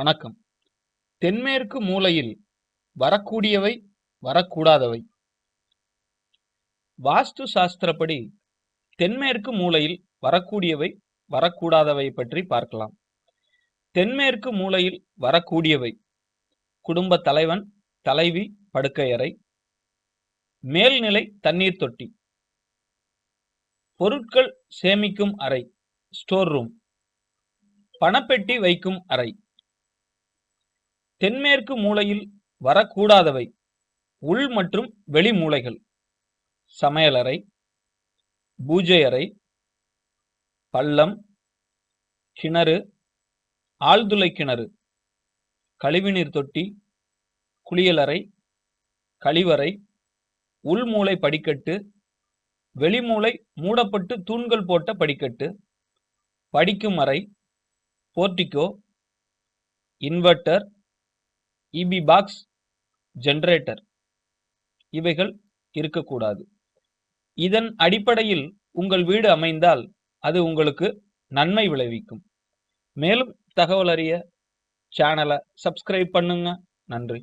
வணக்கம். தென்மேற்கு மூலையில் வரக்கூடியவை வரக்கூடாதவை. வாஸ்து சாஸ்திரப்படி தென்மேற்கு மூலையில் வரக்கூடியவை வரக்கூடாதவை பற்றி பார்க்கலாம். தென்மேற்கு மூலையில் வரக்கூடியவை. குடும்ப தலைவன் தலைவி படுக்கையறை. மேல்நிலை தண்ணீர் தொட்டி. பொருட்கள் சேமிக்கும் அறை ஸ்டோர் ரூம். பணப்பெட்டி வைக்கும் அறை. தென்மேற்கு மூலையில் வரக்கூடாதவை உள் மற்றும் வெளி மூலைகள். சமையலறை பூஜை அறை பள்ளம் கிணறு ஆழ்துளை கிணறு கழிவுநீர் தொட்டி குளியலறை கழிவறை உள்மூளை படிக்கட்டு வெளிமூளை மூடப்பட்டு தூண்கள் போட்ட படிக்கட்டு படிக்கும் அறை portico inverter EB box generator இவைகள் இருக்கக்கூடாது. இதன் அடிப்படையில் உங்கள் வீடு அமைந்தால் அது உங்களுக்கு நன்மை விளைவிக்கும். மேலும் தகவல் அறிய சேனலை சப்ஸ்கிரைப் பண்ணுங்க. நன்றி.